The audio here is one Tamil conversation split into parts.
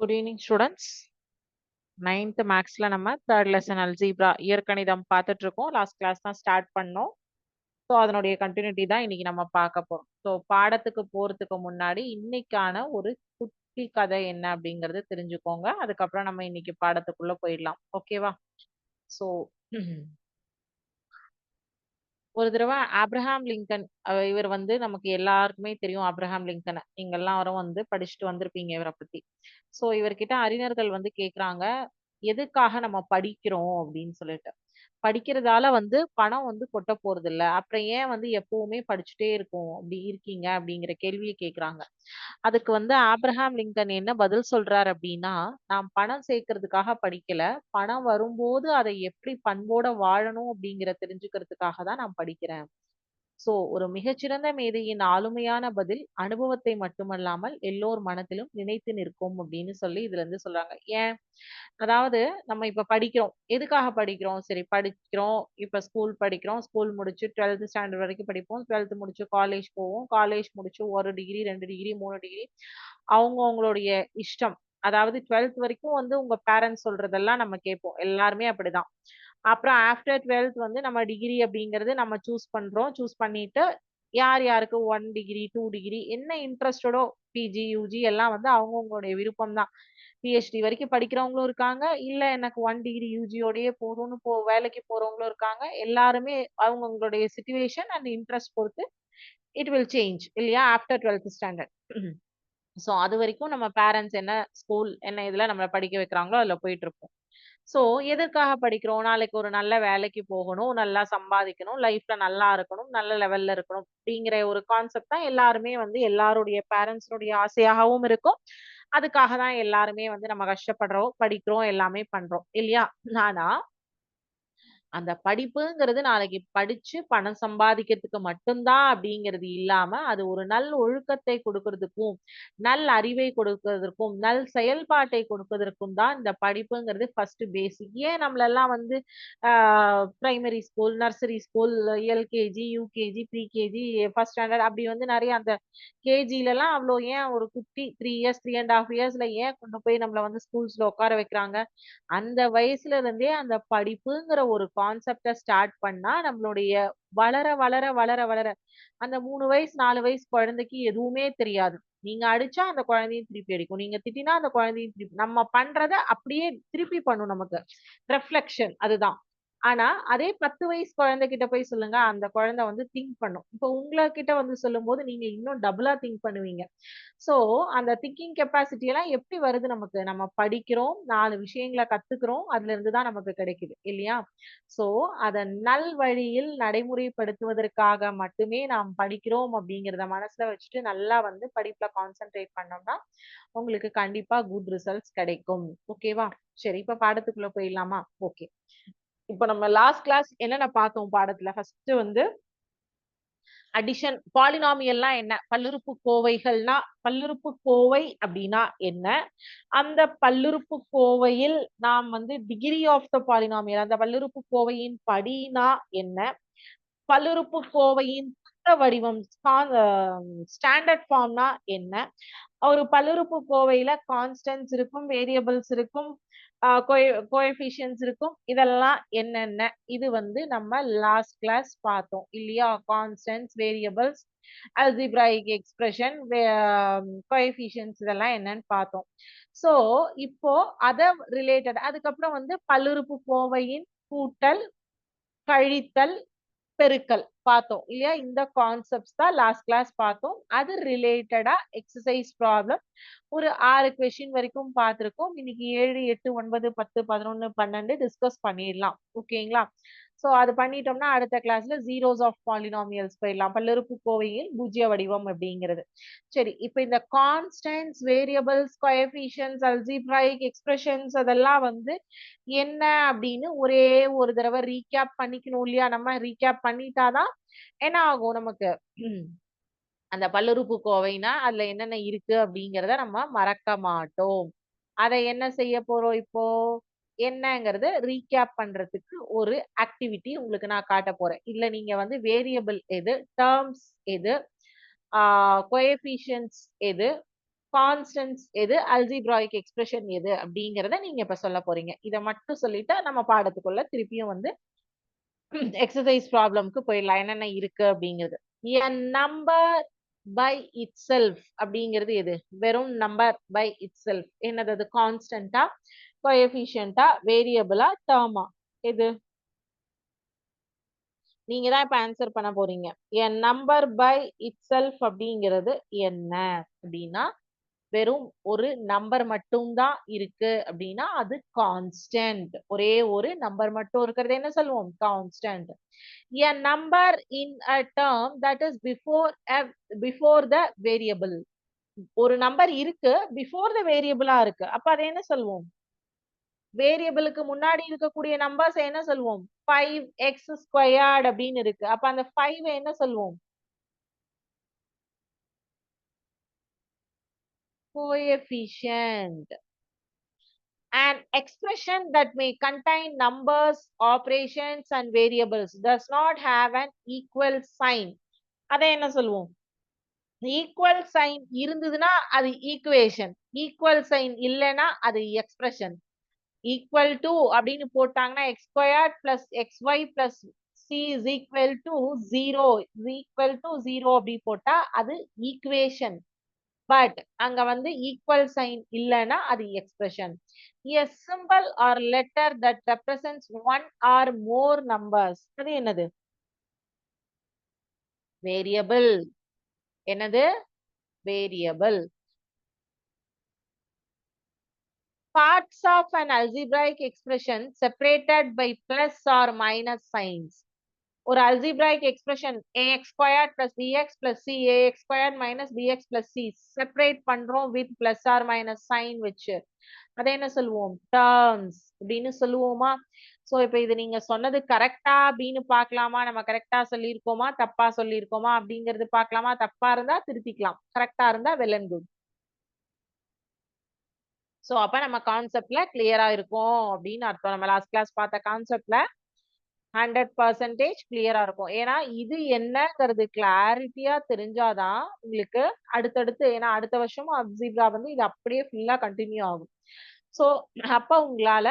குட் ஈவினிங் ஸ்டூடெண்ட்ஸ் நைன்த் மேக்ஸ்ல நம்ம தேர்ட் லெசன் அல்ஜீப்ரா இயற்கணிதம் பார்த்துட்டு இருக்கோம் லாஸ்ட் கிளாஸ் தான் ஸ்டார்ட் பண்ணோம். ஸோ அதனுடைய கண்டினியூட்டி தான் இன்னைக்கு நம்ம பார்க்க போறோம். ஸோ பாடத்துக்கு போறதுக்கு முன்னாடி இன்னைக்கான ஒரு குட்டி கதை என்ன அப்படிங்கறது தெரிஞ்சுக்கோங்க. அதுக்கப்புறம் நம்ம இன்னைக்கு பாடத்துக்குள்ள போயிடலாம். ஓகேவா ஸோ ஒரு தடவை ஆப்ரஹாம் லிங்கன் இவர் வந்து நமக்கு எல்லாருக்குமே தெரியும் ஆப்ரஹாம் லிங்கனை. நீங்க எல்லாரும் வந்து படிச்சுட்டு வந்திருப்பீங்க இவரை பத்தி. சோ இவர்கிட்ட அறிஞர்கள் வந்து கேக்குறாங்க எதுக்காக நம்ம படிக்கிறோம்? அப்படின்னு சொல்லிட்டு. படிக்கிறதால வந்து பணம் வந்து கொட்ட போறது இல்ல அப்புறம் ஏன் வந்து எப்பவுமே படிச்சுட்டே இருக்கும்? அப்படி இருக்கீங்க? அப்படிங்கிற கேள்வியை கேக்குறாங்க அதுக்கு வந்து ஆப்ரஹாம் லிங்கன் என்ன பதில் சொல்றாரு அப்படின்னா நான் பணம் சேர்க்கறதுக்காக படிக்கல. பணம் வரும்போது அதை எப்படி பண்போட வாழணும்? அப்படிங்கிற தெரிஞ்சுக்கிறதுக்காக தான் நான் படிக்கிறேன். சோ ஒரு மிகச்சிறந்த மேதையின் ஆளுமையான பதில் அனுபவத்தை மட்டுமல்லாமல் எல்லோர் மனத்திலும் நினைத்து நிற்கும் அப்படின்னு சொல்லி இதுல இருந்து சொல்றாங்க. ஏன்? அதாவது நம்ம இப்ப படிக்கிறோம். எதுக்காக படிக்கிறோம்? சரி படிக்கிறோம். இப்ப ஸ்கூல் படிக்கிறோம். ஸ்கூல் முடிச்சு டுவெல்த் ஸ்டாண்டர்ட் வரைக்கும் படிப்போம். டுவெல்த் முடிச்சு காலேஜ் போவோம். காலேஜ் முடிச்சு ஒரு டிகிரி ரெண்டு டிகிரி மூணு டிகிரி அவங்க அவங்களுடைய இஷ்டம். அதாவது டுவெல்த் வரைக்கும் வந்து உங்க பேரண்ட்ஸ் சொல்றதெல்லாம் நம்ம கேட்போம். எல்லாருமே அப்படிதான். அப்புறம் ஆஃப்டர் டுவெல்த் வந்து நம்ம டிகிரி அப்படிங்கிறது நம்ம சூஸ் பண்ணுறோம் சூஸ் பண்ணிட்டு யார் யாருக்கு ஒன் டிகிரி டூ டிகிரி என்ன இன்ட்ரெஸ்டடோ பிஜி யூஜி எல்லாம் வந்து அவங்கவுங்களுடைய விருப்பம் தான் பிஹெச்டி வரைக்கும் படிக்கிறவங்களும் இருக்காங்க. இல்லை எனக்கு ஒன் டிகிரி யூஜியோடயே போதும்னு போ வேலைக்கு போகிறவங்களும் இருக்காங்க. எல்லாருமே அவங்கவுங்களுடைய சுச்சுவேஷன் அண்ட் இன்ட்ரெஸ்ட் பொறுத்து இட் வில் சேஞ்ச் இல்லையா? ஆஃப்டர் டுவெல்த் ஸ்டாண்டர்ட் ஸோ அது வரைக்கும் நம்ம பேரண்ட்ஸ் என்ன ஸ்கூல் என்ன இதில் நம்மளை படிக்க வைக்கிறாங்களோ அதில் போயிட்டு இருப்போம். சோ எதற்காக படிக்கிறோம்? நாளைக்கு ஒரு நல்ல வேலைக்கு போகணும் நல்லா சம்பாதிக்கணும் லைஃப்ல நல்லா இருக்கணும் நல்ல லெவல்ல இருக்கணும் அப்படிங்கிற ஒரு கான்செப்ட் தான் எல்லாருமே வந்து எல்லாருடைய பேரண்ட்ஸுடைய ஆசையாகவும் இருக்கும். அதுக்காக தான் எல்லாருமே வந்து நம்ம கஷ்டப்படுறோம் படிக்கிறோம் எல்லாமே பண்றோம். இல்லையா? ஆனா அந்த படிப்புங்கிறது நாளைக்கு படிச்சு பணம் சம்பாதிக்கிறதுக்கு மட்டும்தான் அப்படிங்கிறது இல்லாம அது ஒரு நல் ஒழுக்கத்தை கொடுக்கறதுக்கும் நல் அறிவை கொடுக்கறதற்கும் நல் செயல்பாட்டை கொடுப்பதற்கும் தான் இந்த படிப்புங்கிறது ஃபர்ஸ்ட் பேசிக் ஏன் நம்மளெல்லாம் வந்து ஆஹ் primary school nursery school LKG UKG pre KG first standard அப்படி வந்து நிறைய அந்த கேஜிலலாம் அவ்வளோ ஏன் ஒரு குட்டி three years three and half இயர்ஸ்ல ஏன் கொண்டு போய் நம்மள வந்து ஸ்கூல்ஸ்ல உட்கார வைக்கிறாங்க? அந்த வயசுல இருந்தே அந்த படிப்புங்கிற ஒரு கான்செப்டை ஸ்டார்ட் பண்ணா நம்மளுடைய வளர வளர வளர வளர அந்த மூணு வயசு நாலு வயசு குழந்தைக்கு எதுவுமே தெரியாது. நீங்க அடிச்சா அந்த குழந்தையும் திருப்பி அடிக்கும். நீங்க திட்டினா அந்த குழந்தையும் திருப்பி நம்ம பண்றத அப்படியே திருப்பி பண்ணும் நமக்கு. ரெஃப்ளெக்ஷன் அதுதான். ஆனா அதே பத்து வயசு குழந்தை கிட்ட போய் சொல்லுங்க அந்த குழந்தை வந்து திங்க் பண்ணும். இப்போ உங்ககிட்ட வந்து சொல்லும் போது நீங்க இன்னும் டபுளா திங்க் பண்ணுவீங்க. சோ அந்த திங்கிங் கெப்பாசிட்டி எல்லாம் எப்படி வருது நமக்கு? நம்ம படிக்கிறோம் நாலு விஷயங்களை கத்துக்கிறோம் அதுல இருந்து தான் நமக்கு கிடைக்குது இல்லையா? சோ அத நல் வழியில் நடைமுறைப்படுத்துவதற்காக மட்டுமே நாம் படிக்கிறோம் அப்படிங்கிறத மனசுல வச்சுட்டு நல்லா வந்து படிப்புல கான்சென்ட்ரேட் பண்ணோம்னா உங்களுக்கு கண்டிப்பா குட் ரிசல்ட்ஸ் கிடைக்கும். ஓகேவா சரி இப்ப பாடத்துக்குள்ள போயிடலாமா? ஓகே இப்ப நம்ம லாஸ்ட் கிளாஸ் என்னென்ன பார்த்தோம் பாடத்துல? ஃபர்ஸ்ட் வந்து அடிஷன் பாலினாமியல்லாம் என்ன? பல்லுறுப்பு கோவைகள்னா பல்லுறுப்பு கோவை அப்படின்னா என்ன? அந்த பல்லுறுப்பு கோவையில் நாம் வந்து டிகிரி ஆஃப் த பாலினாமியல் அந்த பல்லுறுப்பு கோவையின் படினா என்ன? பல்லுறுப்பு கோவையின் வடிவம் ஸ்டாண்டர்ட் ஃபார்ம்னா என்ன? ஒரு பல்லுறுப்பு கோவையில கான்ஸ்டன்ஸ் இருக்கும் வேரியபிள்ஸ் இருக்கும் கோஎஃபிஷியன்ஸ் இருக்கும். இதெல்லாம் என்னென்ன? இது வந்து நம்ம லாஸ்ட் கிளாஸ் பார்த்தோம் இல்லையா? Constants variables algebraic expression coefficients இதெல்லாம் என்னன்னு பார்த்தோம். ஸோ இப்போ அதை ரிலேட்டட் அதுக்கப்புறம் வந்து பல்லுறுப்பு கோவையின் கூட்டல் கழித்தல் பெருக்கல் பார்த்தோம் இல்லையா? இந்த கான்செப்ட்ஸ் தான் லாஸ்ட் கிளாஸ் பார்த்தோம். அது ரிலேட்டடா எக்ஸசைஸ் ப்ராப்ளம் ஒரு ஆறு கொஸ்டின் வரைக்கும் பார்த்துருக்கோம். இன்னைக்கு ஏழு எட்டு ஒன்பது பத்து பதினொன்னு பன்னெண்டு டிஸ்கஸ் பண்ணிடலாம். ஓகேங்களா ஸோ அது பண்ணிட்டோம்னா அடுத்த கிளாஸ்ல ஜீரோஸ் ஆஃப் பாலினாமியல்ஸ் போயிடலாம். பல்லுறுப்பு கோவையில் பூஜ்ய வடிவம் அப்படிங்கிறது. சரி இப்போ இந்த constants variables coefficients algebraic expressions அதெல்லாம் வந்து என்ன அப்படின்னு ஒரே ஒரு தடவை ரீகேப் பண்ணிக்கணும் இல்லையா? நம்ம ரீகேப் பண்ணிட்டாதான் என்ன ஆகும் நமக்கு? அந்த பல்லுறுப்பு கோவைனா அதுல என்னென்ன இருக்கு அப்படிங்கிறத நம்ம மறக்க மாட்டோம். அதை என்ன செய்ய போறோம் இப்போ? என்னங்கிறத ரீகேப் பண்றதுக்கு ஒரு ஆக்டிவிட்டி உங்களுக்கு நான் காட்ட போறேன். இல்ல நீங்க வந்து வேரியபிள் எது டேர்ம்ஸ் எது கோஎஃபிஷியன்ஸ் எது கான்ஸ்டன்ஸ் எது அல்ஜிப்ராயிக் எக்ஸ்பிரஷன் எது அப்படிங்கிறத நீங்க இப்ப சொல்ல போறீங்க. இதை மட்டும் சொல்லிட்டு நம்ம பாடத்துக்குள்ள திருப்பியும் வந்து எக்ஸசைஸ் ப்ராப்ளம்க்கு போயிடலாம். என்னென்ன இருக்கு அப்படிங்கிறது. An number by itself அப்படிங்கிறது எது? வெறும் நம்பர் பை இட் செல்ஃப் என்னது அது? கான்ஸ்டன்டா கோஎஃபிஷியன்டா வேரியபிளா டேர்மா எது? நீங்க தான் இப்ப ஆன்சர் பண்ண போறீங்க. An number by itself அப்படிங்கிறது என்ன? அப்படின்னா வெறும் ஒரு நம்பர் மட்டும்தான் இருக்கு அப்படின்னா அது கான்ஸ்டன்ட் ஒரே ஒரு நம்பர் மட்டும் இருக்கிறது என்ன சொல்லுவோம்? Constant an number in a term that is before before the variable ஒரு நம்பர் இருக்கு பிஃபோர் த வேரியபிளா இருக்கு. அப்ப அதை என்ன சொல்லுவோம்? வேரியபிளுக்கு முன்னாடி இருக்கக்கூடிய நம்பர்ஸ் என்ன சொல்லுவோம் ஃபைவ் எக்ஸ் ஸ்கொயர்ட் அப்படின்னு இருக்கு. அப்ப அந்த ஃபைவ் என்ன சொல்லுவோம் coefficient. An expression that may contain numbers operations and variables does not have an equal sign. அதை என்ன சொல்லுவோம் ஈக்குவல் சைன் இருந்ததுன்னா அது ஈக்குவேஷன் ஈக்குவல் சைன் இல்லைன்னா அது எக்ஸ்பிரஷன் ஈக்குவல் டு அப்படின்னு போட்டாங்கன்னா x square plus x y plus c is equal to zero equal to zero அப்படி போட்டா அது ஈக்குவேஷன் பட் அங்க வந்து ஈக்குவல் சைன் இல்லைன்னா அது expression a simple or letter that represents one or more numbers அது என்னது? வேரியபிள் என்னது? Variable parts of an algebraic expression separated by plus or minus signs ஒரு algebraic expression ax squared plus bx plus c ax squared minus bx plus c separate பண்றோம் with plus or minus sign வச்சு அதை என்ன சொல்லுவோம் terms அப்படின்னு சொல்லுவோமா சோ இப்ப இது நீங்க சொன்னது கரெக்டா அப்படின்னு பார்க்கலாமா நம்ம கரெக்டா சொல்லியிருக்கோமா தப்பா சொல்லியிருக்கோமா அப்படிங்கறது பார்க்கலாமா தப்பா இருந்தா திருத்திக்கலாம் கரெக்டா இருந்தா வெல் அண்ட் குட் ஸோ அப்போ நம்ம கான்செப்ட்ல கிளியரா இருக்கும் அப்படின்னு அர்த்தம். நம்ம லாஸ்ட் கிளாஸ் பார்த்த கான்செப்ட்ல ஹண்ட்ரட் பர்சன்டேஜ் கிளியரா இருக்கும். ஏன்னா இது என்னங்கிறது கிளாரிட்டியா தெரிஞ்சாதான் உங்களுக்கு அடுத்தடுத்து ஏன்னா அடுத்த வருஷமும் அப்சிப்ரா வந்து இது அப்படியே ஃபுல்லா கண்டினியூ ஆகும். சோ அப்ப உங்களால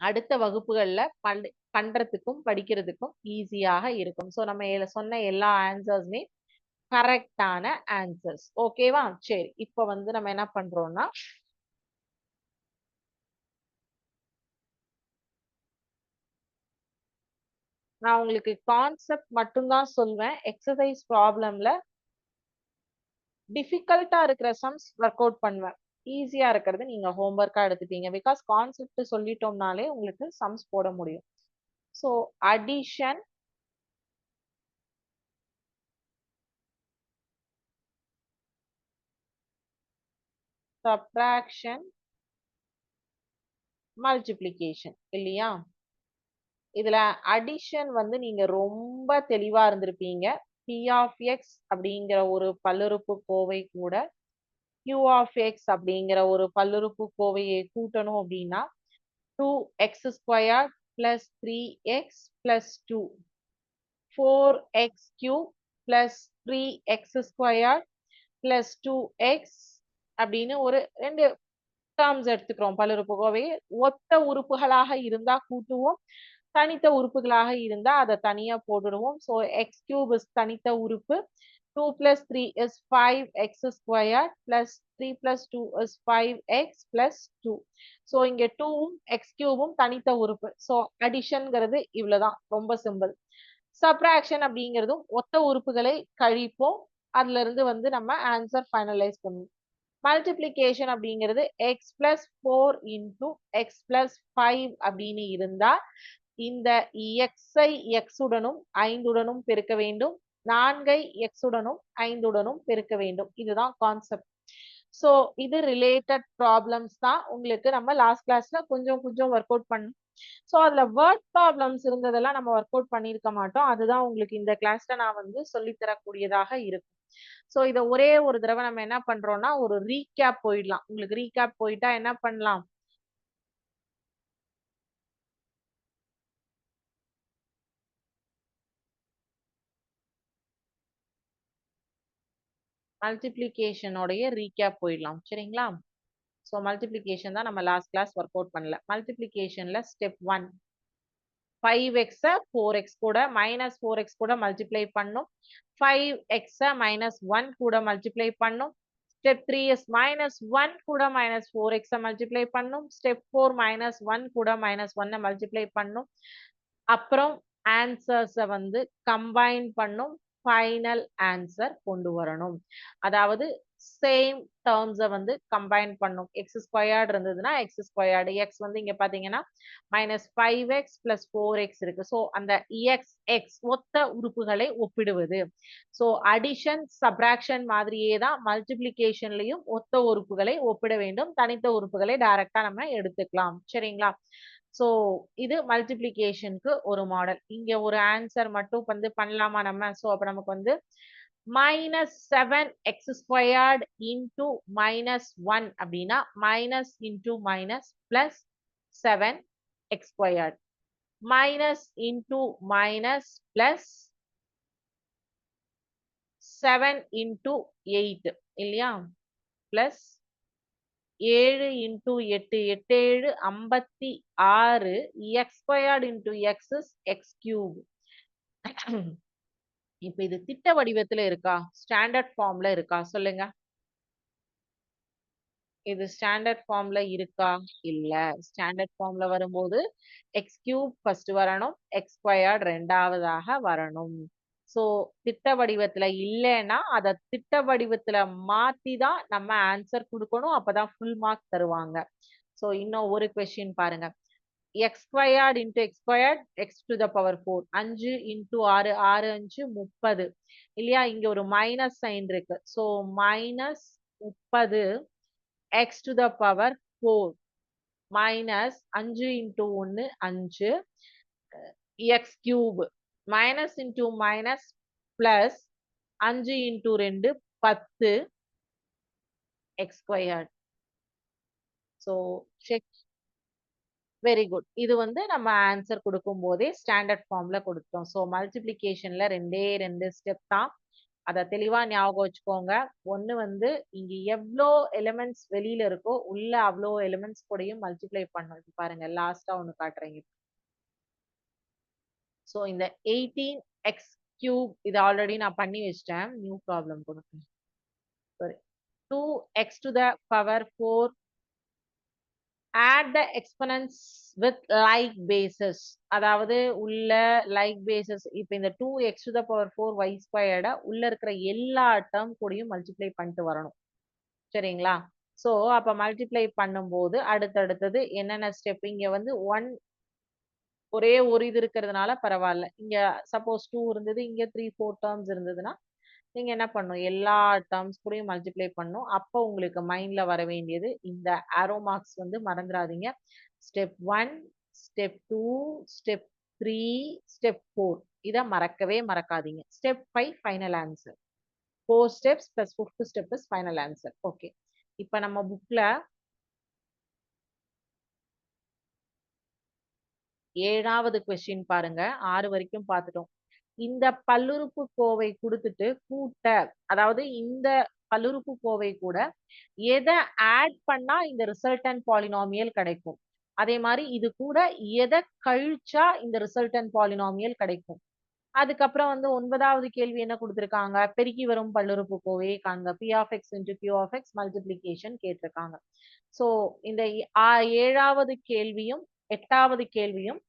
அடுத்த வகுப்புகள்ல பண் பண்றதுக்கும் படிக்கிறதுக்கும் ஈஸியாக இருக்கும். ஸோ நம்ம சொன்ன எல்லா ஆன்சர்ஸுமே கரெக்டான ஆன்சர்ஸ் ஓகேவா சரி. இப்போ வந்து நம்ம என்ன பண்றோம்னா நான் உங்களுக்கு கான்செப்ட் மட்டும்தான் சொல்வேன். எக்ஸசைஸ் ப்ராப்ளம்ல டிஃபிகல்ட்டா இருக்கிற சம்ஸ் ஒர்க் அவுட் பண்ணுவேன். ஈஸியா இருக்கிறது. நீங்க ஹோம்ஒர்க்கா எடுத்துட்டீங்க பிகாஸ் கான்செப்ட் சொல்லிட்டோம்னாலே உங்களுக்கு சம்ஸ் போட முடியும். ஸோ அடிஷன் சப்ராக்ஷன் மல்டிப்ளிகேஷன் இல்லையா? இதுல அடிஷன் வந்து நீங்க ரொம்ப தெளிவா இருந்திருப்பீங்க. பி ஆஃப் எக்ஸ் அப்படிங்கிற ஒரு பல்லுறுப்பு கோவை கூட கியூ ஆஃப் எக்ஸ் அப்படிங்கிற ஒரு பல்லுறுப்பு கோவையை கூட்டணும் அப்படின்னா two x square plus three x plus two four x cube plus three x square plus two x அப்படின்னு ஒரு ரெண்டு டேர்ம்ஸ் எடுத்துக்கிறோம். பல்லுறுப்புக்கோவையை ஒத்த உறுப்புகளாக இருந்தா கூட்டுவோம். தனித்த உறுப்புகளாக இருந்தா அதை தனியா போட்டுடுவோம். ஸோ எக்ஸ் கியூப் இஸ் தனித்த உறுப்பு. Two plus three is five x square plus three plus two is five x plus two so இங்க டூவும் எக்ஸ் கியூபும் தனித்த உறுப்பு. ஸோ அடிஷன்ங்கிறது இவ்வளவுதான். ரொம்ப சிம்பிள் சப்ராக்ஷன் அப்படிங்கிறதும் ஒத்த உறுப்புகளை கழிப்போம். அதுல இருந்து வந்து நம்ம ஆன்சர் ஃபைனலைஸ் பண்ணுவோம். மல்டிப்ளிகேஷன் அப்படிங்கிறது x plus four into x plus five அப்படின்னு இருந்தா இந்த எக்ஸை எக்ஸுடனும் ஐந்துடனும் பெருக்க வேண்டும். நான்கை எக்ஸுடனும் ஐந்துடனும் பெருக்க வேண்டும். இதுதான் கான்செப்ட் ஸோ இது ரிலேட்டட் ப்ராப்ளம்ஸ் தான். உங்களுக்கு நம்ம லாஸ்ட் கிளாஸ்ல கொஞ்சம் கொஞ்சம் ஒர்க் அவுட் பண்ணும் ஸோ அதுல வேர்ட் ப்ராப்ளம்ஸ் இருந்ததெல்லாம் நம்ம ஒர்க் அவுட் பண்ணியிருக்க மாட்டோம். அதுதான் உங்களுக்கு இந்த கிளாஸ்ல நான் வந்து சொல்லித்தரக்கூடியதாக இருக்கும். ஸோ இதை ஒரே ஒரு தடவை நம்ம என்ன பண்றோம்னா ஒரு ரீகேப் போயிடலாம். உங்களுக்கு ரீகேப் போயிட்டா என்ன பண்ணலாம்? மல்டிப்ளிகேஷனோடைய ரீகேப் போயிடலாம். சரிங்களா? ஸோ மல்டிப்ளிகேஷன் தான் நம்ம லாஸ்ட் கிளாஸ் ஒர்க் அவுட் பண்ணல. மல்டிப்ளிகேஷன்ல ஸ்டெப் ஒன் ஃபைவ் எக்ஸை ஃபோர் எக்ஸ் கூட மைனஸ் ஃபோர் எக்ஸ் கூட மல்டிப்ளை பண்ணும். ஃபைவ் எக்ஸை மைனஸ் ஒன் கூட மல்டிப்ளை பண்ணும். Step three s minus one கூட மைனஸ் ஃபோர் எக்ஸை மல்டிப்ளை பண்ணும். ஸ்டெப் ஃபோர் மைனஸ் ஒன் கூட மைனஸ் ஒன்னை மல்டிப்ளை பண்ணும். அப்புறம் ஆன்சர்ஸை வந்து கம்பைன் பண்ணும். ஃபைனல் ஆன்சர் கொண்டு வரணும். அதாவது சேம் டேர்ம்ஸை வந்து கம்பைன் பண்ணும். எக்ஸ் ஸ்கொயர்டு இருந்ததுன்னா எக்ஸ் ஸ்கொயர்டு எக்ஸ் வந்து இங்கே பாத்தீங்கன்னா minus five x plus four x இருக்கு. ஸோ அந்த எக்ஸ் எக்ஸ் ஒத்த உறுப்புகளை ஒப்பிடுவது. ஸோ அடிஷன் சப்ராக்ஷன் மாதிரியே தான் மல்டிப்ளிகேஷன்லையும் ஒத்த உறுப்புகளை ஒப்பிட வேண்டும். தனித்த உறுப்புகளை டைரக்டாக நம்ம எடுத்துக்கலாம். சரிங்களா? ஸோ இது மல்டிப்ளிகேஷனுக்கு ஒரு மாடல் இங்க ஒரு ஆன்சர் மட்டும் வந்து பண்ணலாமா நம்ம? ஸோ அப்போ நமக்கு வந்து minus seven x squared into minus one அப்படின்னா minus into minus plus seven x squared minus into minus plus seven into eight இல்லையா? பிளஸ் ஏழு இன்டூ எட்டு எட்டு ஏழு ஐம்பத்தி ஆறு x squared into x x cube இப்ப இது திட்ட வடிவத்துல இருக்கா? ஸ்டாண்டர்ட் ஃபார்ம்ல இருக்கா? சொல்லுங்க. இது ஸ்டாண்டர்ட் ஃபார்ம்ல இருக்கா? இல்ல. ஸ்டாண்டர்ட் ஃபார்ம்ல வரும்போது எக்ஸ் கியூப் ஃபர்ஸ்ட் வரணும். எக்ஸ் ஸ்கொயர்ட் ரெண்டாவதாக வரணும். ஸோ திட்ட வடிவத்துல இல்லைன்னா அதை திட்ட வடிவத்துல மாத்தி தான் நம்ம ஆன்சர் கொடுக்கணும். அப்பதான் ஃபுல் மார்க் தருவாங்க. ஸோ இன்னும் ஒரு கொஸ்டின் பாருங்க. X squared into x squared x to the power four அஞ்சு இன்டூ ஆறு ஆறு அஞ்சு முப்பது. இல்லையா? இங்க ஒரு மைனஸ் சைன் இருக்கு. ஸோ மைனஸ் முப்பது x to the power four minus அஞ்சு இன்ட்டு ஒன்று அஞ்சு x cube minus into minus plus அஞ்சு இன்டூ ரெண்டு பத்து x squared so check very good இது வந்து நம்ம ஆன்சர் கொடுக்கும் போதே ஸ்டாண்டர்ட் ஃபார்ம்ல கொடுத்தோம். ஸோ மல்டிப்ளிகேஷன்ல ரெண்டே ரெண்டு ஸ்டெப் தான். அதை தெளிவா ஞாபகம் வச்சுக்கோங்க. ஒன்று வந்து இங்க எவ்வளோ எலிமெண்ட்ஸ் வெளியில இருக்கோ உள்ள அவ்வளோ எலிமெண்ட்ஸ் கூடயும் மல்டிப்ளை பண்ணும் பாருங்க லாஸ்டா ஒன்று காட்டுறீங்க ஸோ இந்த எயிட்டீன் எக்ஸ் கியூப் இது ஆல்ரெடி நான் பண்ணி வச்சிட்டேன். நியூ ப்ராப்ளம் கொடுக்கு sorry two x to the power four add the exponents with like bases அதாவது உள்ள லைக் பேசஸ் இப்போ இந்த two x to the power four y ஸ்கொயர்டை உள்ள இருக்கிற எல்லா டேர்ம் கூடயும் மல்டிப்ளை பண்ணிட்டு வரணும். சரிங்களா? ஸோ அப்போ மல்டிப்ளை பண்ணும்போது அடுத்தடுத்தது என்னென்ன ஸ்டெப் இங்கே வந்து ஒன் ஒரே ஒரு இது இருக்கிறதுனால பரவாயில்ல. இங்கே சப்போஸ் டூ இருந்தது இங்கே த்ரீ ஃபோர் டேர்ம்ஸ் இருந்ததுன்னா நீங்க என்ன பண்ணும்? எல்லா டேர்ம்ஸ் கூடயும் மல்டிப்ளை பண்ணும். அப்போ உங்களுக்கு மைண்ட்ல வர வேண்டியது இந்த ஆரோ மார்க்ஸ் வந்து மறந்துடாதீங்க step one step two step three step four இதை மறக்கவே மறக்காதீங்க. Step five final answer four steps plus fifth step is final answer okay இப்போ நம்ம புக்ல ஏழாவது கொஸ்டின் பாருங்க. ஆறு வரைக்கும் பார்த்துட்டோம். இந்த பல்லுறுப்பு கோவை கொடுத்துட்டு கூட்ட அதாவது இந்த பல்லுறுப்பு கோவை கூட எதை ஆட் பண்ணா இந்த ரிசல்டன் பாலினாமியல் கிடைக்கும். அதே மாதிரி இது கூட எதை கழிச்சா இந்த ரிசல்டன் பாலினாமியல் கிடைக்கும். அதுக்கப்புறம் வந்து ஒன்பதாவது கேள்வி என்ன கொடுத்துருக்காங்க? பெருக்கி வரும் பல்லுறுப்பு கோவையை காண்க. P of x into q of x multiplication கேட்டிருக்காங்க. ஸோ இந்த ஏழாவது கேள்வியும் எட்டாவது கேள்வியும்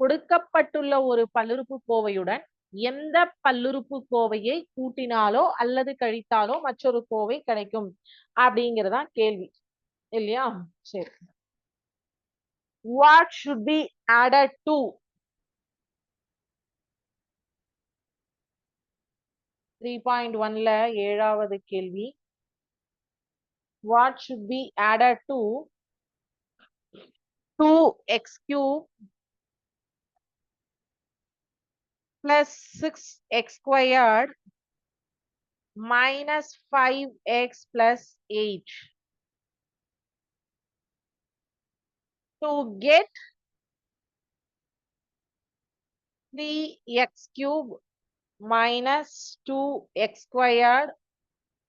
கொடுக்கப்பட்டுள்ள ஒரு பல்லுறுப்பு கோவையுடன் எந்த பல்லுறுப்பு கோவையை கூட்டினாலோ அல்லது கழித்தாலோ மற்றொரு கோவை கிடைக்கும் அப்படிங்கறதா கேள்வி. இல்லையா? சரி. What should be added to three point ஒன்ல ஏழாவது கேள்வி. What should be added to two x cube plus 6x squared minus 5x plus 8. To get 3x cube minus 2x squared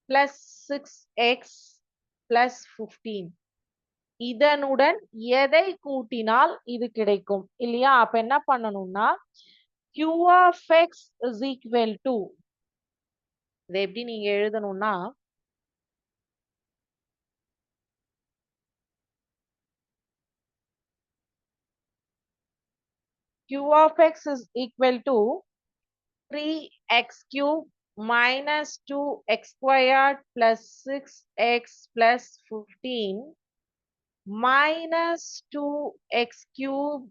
plus 6x plus 15 இதனுடன் எதை கூட்டினால் இது கிடைக்கும் இல்லையா அப்ப என்ன பண்ணணும்னா q of x is equal to இதை எப்படி நீங்க எழுதணும்னா q of x is equal to 3x cube minus 2x squared plus 6x plus 15 minus 2x cube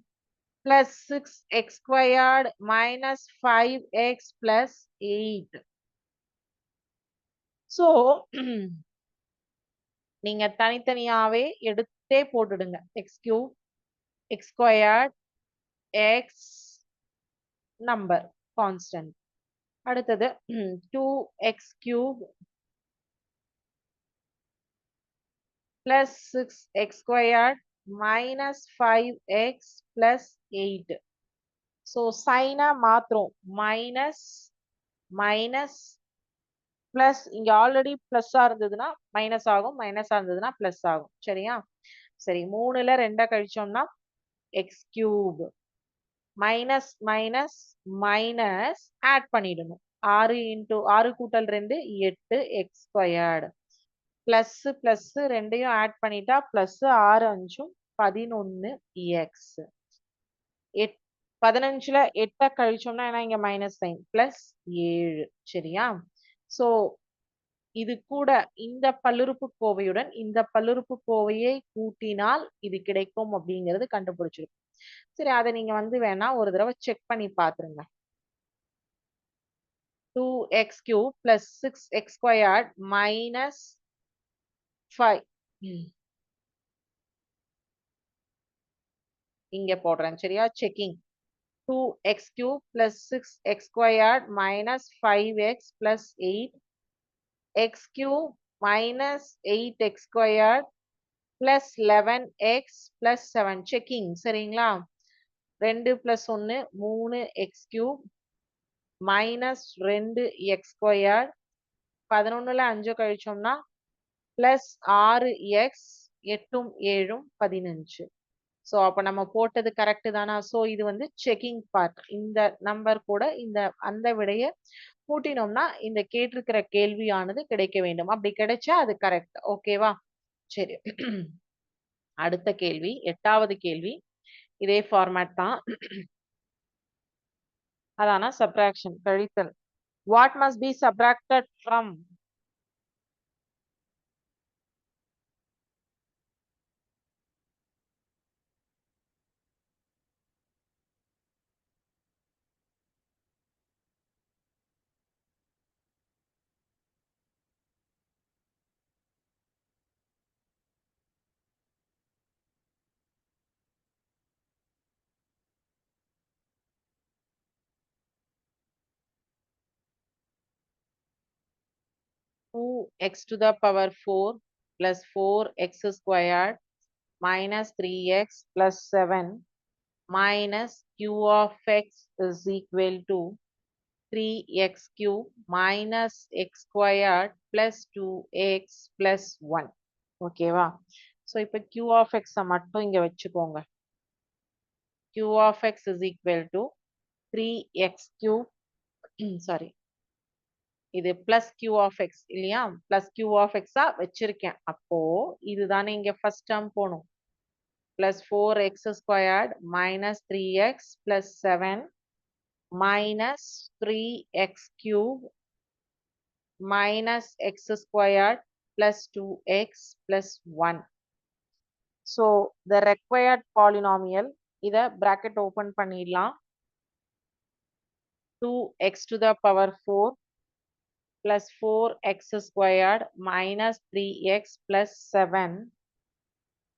plus 6x squared minus 5x plus 8. So, நீங்க தனித்தனியாவே எடுத்தே போட்டுடுங்க x cube x squared x number constant அடுத்தது two x cube plus six x squared minus five x plus eight so சைனை மாத்திரம் மைனஸ் மைனஸ் பிளஸ் இங்கே ஆல்ரெடி ப்ளஸ்ஸாக இருந்ததுன்னா மைனஸ் ஆகும். மைனஸாக இருந்ததுன்னா ப்ளஸ் ஆகும். சரியா? சரி மூணுல ரெண்டை கழிச்சோம்னா x cube minus minus minus add பண்ணிடணும். ஆறு இன்ட்டு ஆறு கூட்டல் ரெண்டு எட்டு எக்ஸ் ஸ்கொயர்டு ப்ளஸ்ஸு பிளஸ் ரெண்டையும் ஆட் பண்ணிட்டா ப்ளஸ்ஸு ஆறு அஞ்சும் பதினொன்னு எக்ஸ் எட் பதினஞ்சுல எட்டை கழிச்சோம்னா ஏன்னா இங்க மைனஸ் சைன் பிளஸ் ஏழு. சரியா? சோ இது கூட இந்த பல்லுறுப்பு கோவையுடன் இந்த பல்லுறுப்பு கோவையை கூட்டினால் இது கிடைக்கும் அப்படிங்கிறது கண்டுபிடிச்சிருக்கும். சரி அதை நீங்க வந்து வேணா ஒரு தடவை செக் பண்ணி பாத்துருங்க. Two x cube plus six x squared minus five இங்க போடுறேன் சரியா? Checking two x cube plus six x squared minus five x plus eight x cube minus eight x squared plus eleven x plus seven checking சரிங்களா? ரெண்டு பிளஸ் ஒன்று மூணு எக்ஸ் கியூப் மைனஸ் ரெண்டு எக்ஸ் ஸ்கொயர்ட் பதினொன்றில் அஞ்சு கழிச்சோம்னா பிளஸ் ஆறு எக்ஸ் எட்டும் ஏழும் பதினஞ்சு. ஸோ அப்போ நம்ம போட்டது கரெக்டு தானா? ஸோ இது வந்து செக்கிங் பார்ட் இந்த நம்பர் கூட இந்த அந்த விடையை கூட்டினோம்னா இந்த கேட்டிருக்கிற கேள்வியானது கிடைக்க வேண்டும். அப்படி கிடைச்சா அது கரெக்ட் ஓகேவா சரி. அடுத்த கேள்வி எட்டாவது கேள்வி. இதே ஃபார்மேட் தான். அதான? சப்ராக்ஷன் கழித்தல். What must be subtracted from two x to the power four plus four x squared minus three x plus seven minus q of x is equal to three x cube minus x squared plus two x plus one ஓகேவா ஸோ இப்போ q of x அ மட்டும் இங்க வச்சுக்கோங்க q of x is equal to three x cube sorry இது பிளஸ் கியூ ஆஃப் எக்ஸ் இல்லையா? பிளஸ் கியூ ஆஃப் எக்ஸா வச்சிருக்கேன். அப்போ இதுதானே இங்க ஃபர்ஸ்ட் டேர்ம் போகணும் plus four x squared minus three x plus seven minus three x cube minus x squared plus two x plus one so the required polynomial இதை பிராக்கெட் ஓப்பன் பண்ணிடலாம். Two x to the power four plus 4x squared minus 3x plus 7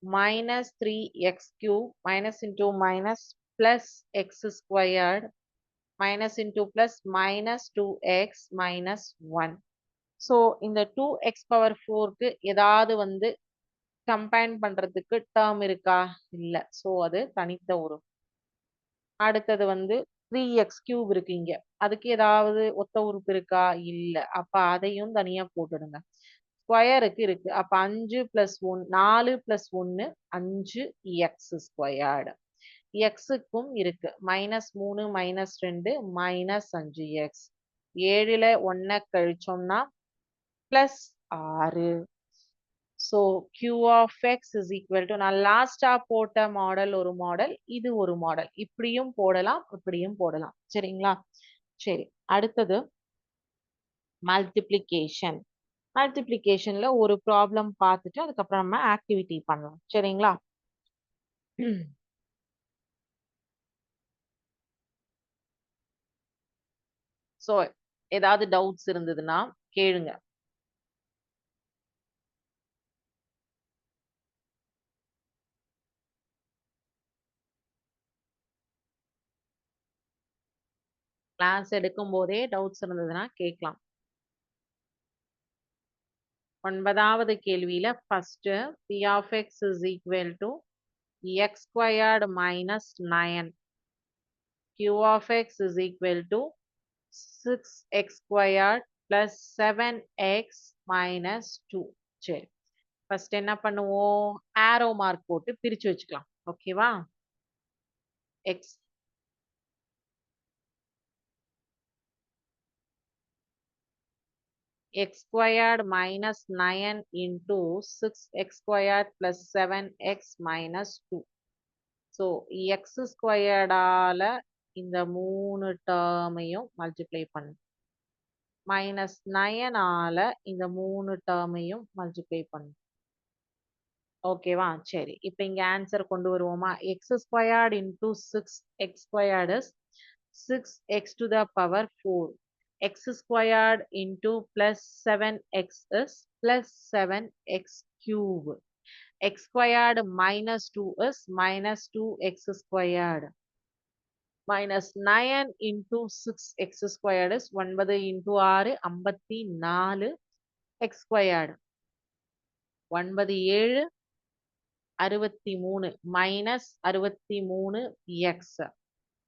minus 3x cube minus into minus plus x squared minus into plus minus 2x minus 1. So, இந்த 2x power 4க்கு ஏதாவது வந்து கம்பைன் பண்றதுக்கு டேர்ம் இருக்கா இல்ல ஸோ அது தனித்த ஒரு அடுத்தது வந்து த்ரீ எக்ஸ் கியூப் இருக்கு இங்க அதுக்கு ஏதாவது ஒத்த உறுப்பு இருக்கா? இல்ல. அப்ப அதையும் தனியா போட்டுடுங்க. ஸ்கொயருக்கு இருக்கு. அப்ப அஞ்சு பிளஸ் ஒன் நாலு பிளஸ் ஒன்னு அஞ்சு எக்ஸ் ஸ்கொயர்டு எக்ஸுக்கும் இருக்கு. மைனஸ் மூணு மைனஸ் ரெண்டு மைனஸ் அஞ்சு எக்ஸ் ஏழுல ஒன்ன கழிச்சோம்னா பிளஸ் ஆறு. So q of x is equal to நான் லாஸ்டா போட்ட மாடல் ஒரு மாடல் இது ஒரு மாடல் இப்படியும் போடலாம் இப்படியும் போடலாம். சரிங்களா? சரி அடுத்தது மல்டிப்ளிகேஷன் மல்டிப்ளிகேஷன்ல ஒரு ப்ராப்ளம் பார்த்துட்டு அதுக்கப்புறம் நம்ம ஆக்டிவிட்டி பண்ணலாம். சரிங்களா? ஸோ ஏதாவது டவுட்ஸ் இருந்ததுன்னா கேளுங்க. கிளாஸ் எடுக்கும் போதே டவுட்ஸ் இருந்ததுன்னா கேட்கலாம். ஒன்பதாவது கேள்வியில first p of x is equal to x squared minus nine q of x is equal to six x squared plus seven x minus two சரி. ஃபர்ஸ்ட் என்ன பண்ணுவோம்? ஆரோ மார்க் போட்டு பிரிச்சு வச்சுக்கலாம். ஓகேவா x x squared minus 9 into 6x squared plus 7x minus 2. So x squared இந்த மூணு டேர்மையும் மல்டிப்ளை பண்ணு. மைனஸ் நயனால இந்த மூணு டேர்மையும் மல்டிப்ளை பண்ணு. ஓகேவா சரி. இப்போ இங்கே ஆன்சர் கொண்டு வருவோமா? X squared into six x squared six x to the power four x squared into plus 7x is plus 7x cube. x squared minus 2 is minus 2x squared. Minus 9 into 6x squared is 9 into 6 54 x squared. 9 7 63 minus 63 x.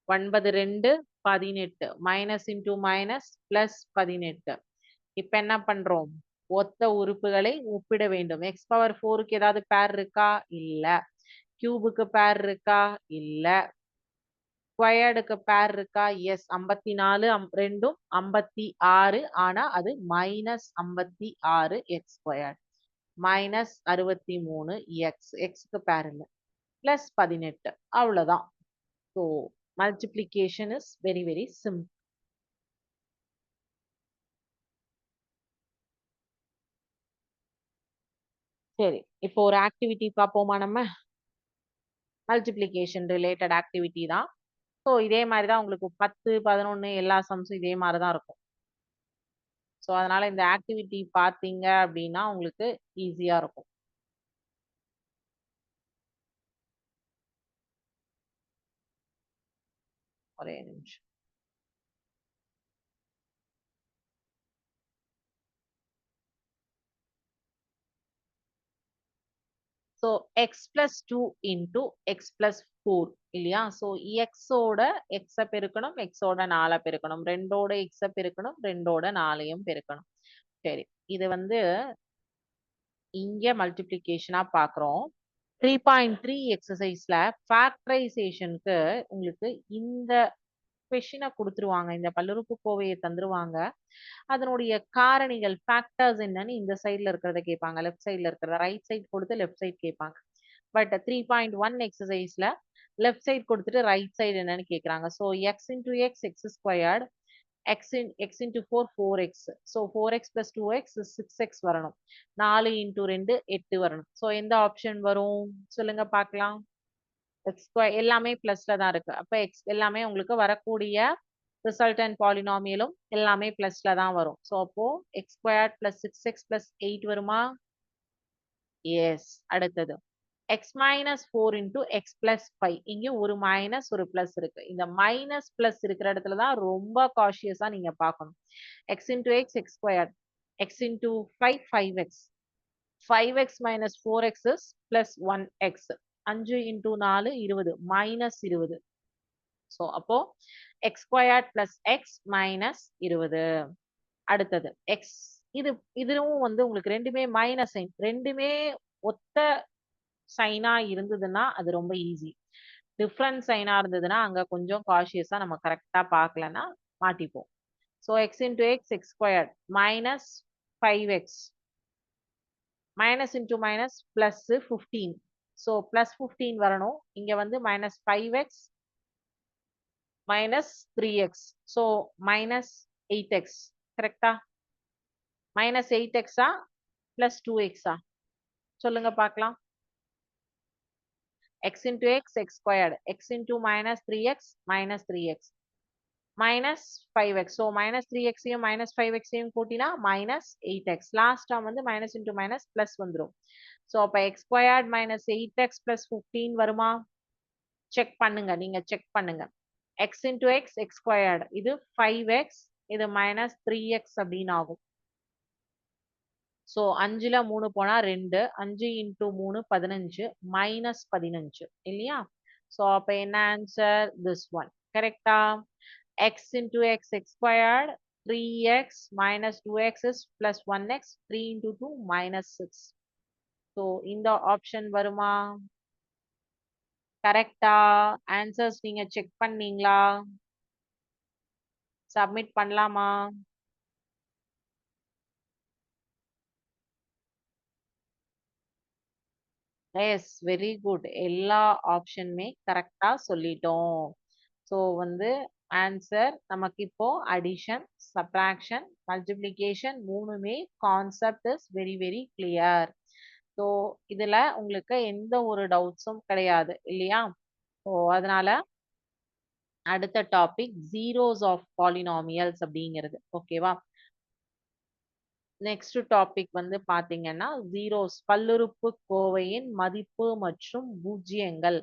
ஒன்பது ரெண்டு பதினெட்டு. மைனஸ் இன்டூ மைனஸ் பிளஸ் பதினெட்டு. இப்ப என்ன பண்றோம்? ஒத்த உறுப்புகளை ஒப்பிட வேண்டும். எக்ஸ் பவர் ஃபோருக்கு ஏதாவது பேர் இருக்கா? இல்ல. கியூபுக்கு பேர் இருக்கா? இல்ல. ஸ்கொயர்டுக்கு பேர் இருக்கா? எஸ் ஐம்பத்தி நாலு ரெண்டும் ஐம்பத்தி ஆறு. ஆனா அது மைனஸ் ஐம்பத்தி ஆறு எக்ஸ் ஸ்கொயர்ட் மைனஸ் அறுபத்தி மூணு எக்ஸ் எக்ஸ்க்கு பேர் இல்லை. பிளஸ் பதினெட்டு. அவ்வளவுதான். So multiplication is very very simple. சரி இப்போ ஒரு ஆக்டிவிட்டி பார்ப்போமா நம்ம? மல்டிப்ளிகேஷன் ரிலேட்டட் ஆக்டிவிட்டி தான். ஸோ இதே மாதிரி தான் உங்களுக்கு பத்து பதினொன்று எல்லா சம்ஸும் இதே மாதிரி தான் இருக்கும். ஸோ அதனால இந்த ஆக்டிவிட்டி பார்த்தீங்க அப்படின்னா உங்களுக்கு ஈஸியாக இருக்கும். ஒரே நிமிஷம் so x plus two into x plus four இல்லையா? ஸோ எக்ஸோட எக்ஸை பெருக்கணும் எக்ஸோட நாலை பெருக்கணும். ரெண்டோட எக்ஸை பெருக்கணும் ரெண்டோட நாலையும் பெருக்கணும். சரி இது வந்து இங்கே மல்டிப்ளிகேஷனா பார்க்குறோம் த்ரீ பாயிண்ட் த்ரீ எக்ஸசைஸ்ல ஃபேக்டரைசேஷனுக்கு உங்களுக்கு இந்த கொஷினை கொடுத்துருவாங்க. இந்த பல்லுறுப்புக்கோவையை தந்துருவாங்க. அதனுடைய காரணிகள் ஃபேக்டர்ஸ் என்னன்னு இந்த சைடில் இருக்கிறத கேட்பாங்க. லெஃப்ட் சைடில் இருக்கிறத ரைட் சைட் கொடுத்து லெஃப்ட் சைட் கேட்பாங்க. பட் த்ரீ பாயிண்ட் ஒன் எக்ஸசைஸ்ல லெஃப்ட் சைட் கொடுத்துட்டு ரைட் சைடு என்னன்னு கேட்குறாங்க. So x into x x squared x in x into four four x so four x plus two x six x வரணும் நாலு இன்ட்டு ரெண்டு எட்டு வரணும் ஸோ எந்த ஆப்ஷன் வரும் சொல்லுங்க பார்க்கலாம் எக்ஸ் ஸ்கொயர் எல்லாமே ப்ளஸ்ல தான் இருக்கு அப்போ எக்ஸ் எல்லாமே உங்களுக்கு வரக்கூடிய ரிசல்டன்ட் பாலினாமியலும் எல்லாமே ப்ளஸ்ல தான் வரும் ஸோ அப்போ x square plus six x plus eight வருமா எஸ் அடுத்தது x minus four into x plus five இங்கே ஒரு மைனஸ் ஒரு பிளஸ் இருக்கு. இந்த மைனஸ் பிளஸ் இருக்கிற இடத்துல தான் ரொம்ப காஷியஸா நீங்க பார்க்கணும். X into x x square x into five five x five x minus four x is plus one x அஞ்சு இன்டூ நாலு இருபது. மைனஸ் இருபது. ஸோ அப்போ x squared plus x minus இருபது. அடுத்தது எக்ஸ் இது இதுவும் வந்து உங்களுக்கு ரெண்டுமே மைனஸ் சைன் ரெண்டுமே ஒத்த சைனா இருந்ததுன்னா அது ரொம்ப ஈஸி டிஃப்ரெண்ட் சைனா இருந்ததுன்னா அங்க கொஞ்சம் காஷியஸா நம்ம கரெக்டா பார்க்கலன்னா மாட்டிப்போம். So x into x x square minus five x minus into minus plus fifteen so plus fifteen வரணும். இங்கே வந்து minus five x minus three x so minus eight x கரெக்டா மைனஸ் எயிட் எக்ஸா பிளஸ் டூ எக்ஸா சொல்லுங்க பார்க்கலாம். X into x, x squared, x into minus 3x, minus 3x, minus 5x. So, minus 3x யும் minus 5x யும் கூட்டினா minus 8x. Last term வந்து minus into minus plus வந்துரும். So, அப்பா x squared minus 8x plus 15 வருமா? Check பண்ணுங்க, நீங்க check பண்ணுங்க. x into x, x squared. இது 5x, இது minus 3x அப்படினாகும். ஸோ அஞ்சுல மூணு போனா ரெண்டு அஞ்சு இன்டூ மூணு பதினஞ்சு மைனஸ் பதினஞ்சு இல்லையா? ஸோ அப்போ என்ன ஆன்சர் திஸ் ஒன் கரெக்டா x into x x squared three x minus two x is plus one x three into two minus six so இந்த ஆப்ஷன் வருமா? கரெக்டா ஆன்சர்ஸ் நீங்க செக் பண்ணீங்களா? சப்மிட் பண்ணலாமா? எஸ் வெரி குட் எல்லா ஆப்ஷனுமே கரெக்டாக சொல்லிட்டோம். ஸோ வந்து ஆன்சர் நமக்கு இப்போ அடிஷன் சப்ராக்ஷன் மல்டிப்ளிகேஷன் மூணுமே concept is very very clear so இதில் உங்களுக்கு எந்த ஒரு டவுட்ஸும் கிடையாது இல்லையா? ஸோ அதனால அடுத்த டாபிக் ஜீரோஸ் ஆஃப் பாலினாமியல்ஸ் அப்படிங்கிறது. ஓகேவா நெக்ஸ்ட் டாபிக் வந்து பாத்தீங்கன்னா ஜீரோஸ் பல்லுறுப்பு கோவையின் மதிப்பு மற்றும் பூஜ்ஜியங்கள்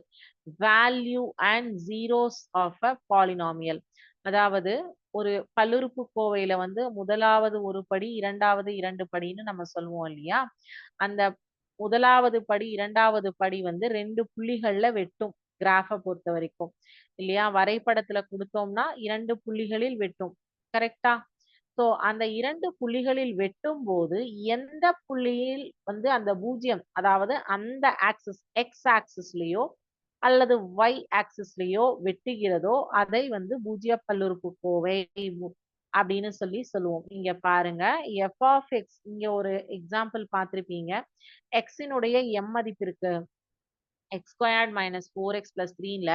value and zeros of a polynomial அதாவது ஒரு பல்லுறுப்பு கோவையில வந்து முதலாவது ஒரு படி இரண்டாவது இரண்டு படின்னு நம்ம சொல்லுவோம் இல்லையா? அந்த முதலாவது படி இரண்டாவது படி வந்து ரெண்டு புள்ளிகள்ல வெட்டும் கிராஃபை பொறுத்த வரைக்கும். இல்லையா? வரைபடத்துல கொடுத்தோம்னா இரண்டு புள்ளிகளில் வெட்டும். கரெக்டா ஸோ அந்த இரண்டு புள்ளிகளில் வெட்டும் போது எந்த புள்ளியில் வந்து அந்த பூஜ்ஜியம் அதாவது அந்த ஆக்சிஸ் எக்ஸ் ஆக்சிஸ்லயோ அல்லது ஒய் ஆக்சிஸ்லேயோ வெட்டுகிறதோ அதை வந்து பூஜ்ஜிய பல்லுறுப்பு கோவை அப்படின்னு சொல்லி சொல்லுவோம். இங்க பாருங்க எஃப் ஆஃப் எக்ஸ் இங்க ஒரு எக்ஸாம்பிள் பார்த்திருப்பீங்க. எக்ஸினுடைய எம் மதிப்பு இருக்கு x squared minus four x plus த்ரீல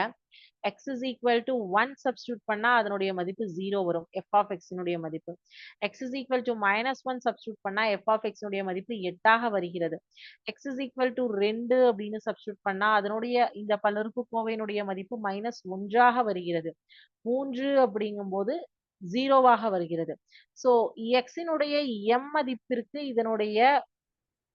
x is equal to one substitute பண்ணா அதனுடைய மதிப்பு ஜீரோ வரும் எஃப் ஆஃப் எக்ஸினுடைய மதிப்பு. X is equal to minus one substitute பண்ணா எஃப் ஆஃப் எக்ஸினுடைய மதிப்பு எட்டாக வருகிறது. எக்ஸ் இஸ் ஈக்குவல் டு ரெண்டு அப்படின்னு சப்ஸ்டியூட் பண்ணா அதனுடைய இந்த பல்லுறுப்புக்கோவையினுடைய மதிப்பு மைனஸ் ஒன்றாக வருகிறது. மூன்று அப்படிங்கும்போது ஜீரோவாக வருகிறது. ஸோ எக்ஸினுடைய எம் மதிப்பிற்கு இதனுடைய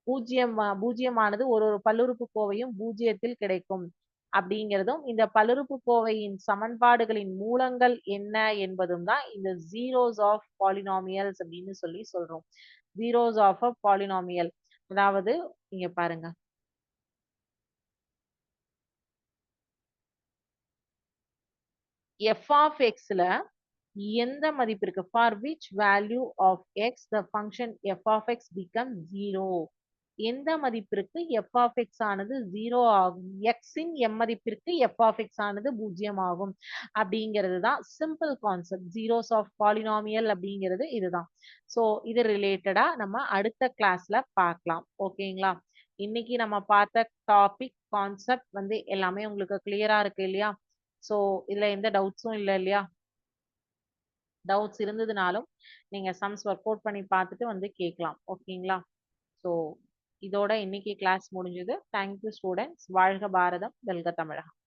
பூஜ்ஜியம் பூஜ்ஜியமானது ஒரு ஒரு பல்லுறுப்புக்கோவையும் பூஜ்ஜியத்தில் கிடைக்கும். அப்படிங்கிறதும் இந்த பல்லுறுப்புக்கோவையின் சமன்பாடுகளின் மூலங்கள் என்ன என்பதும் தான் இந்த ஜீரோஸ் ஆஃப் பாலினாமியல்ஸ் அப்படின்னு சொல்லி சொல்றோம். ஜீரோஸ் ஆஃப் அ பாலினாமியல் அதாவது இங்க பாருங்க. எஃப் ஆஃப் எக்ஸ்ல எந்த மதிப்பு இருக்கு? For which value of x the function f of x become zero எந்த மதிப்பிற்கு எஃப் ஆஃப் எக்ஸ் ஆனது ஜீரோ ஆகும்? எக்ஸின் எம் மதிப்பிற்கு எஃப் ஆஃப் எக்ஸ் ஆனது பூஜ்ஜியம் ஆகும் அப்படிங்கிறது தான் simple concept zeros of polynomial அப்படிங்கிறது இதுதான். ஸோ இது ரிலேட்டடா நம்ம அடுத்த கிளாஸ்ல பார்க்கலாம். ஓகேங்களா இன்னைக்கு நம்ம பார்த்த டாபிக் கான்செப்ட் வந்து எல்லாமே உங்களுக்கு கிளியரா இருக்கு இல்லையா? ஸோ இதுல எந்த டவுட்ஸும் இல்லை இல்லையா? டவுட்ஸ் இருந்ததுனாலும் நீங்க சம்ஸ் ஒர்க் அவுட் பண்ணி பார்த்துட்டு வந்து கேட்கலாம். ஓகேங்களா ஸோ இதோட இன்னைக்கு கிளாஸ் முடிஞ்சது. தேங்க்யூ ஸ்டூடெண்ட்ஸ் வாழ்க பாரதம். வெல்க தமிழகம்.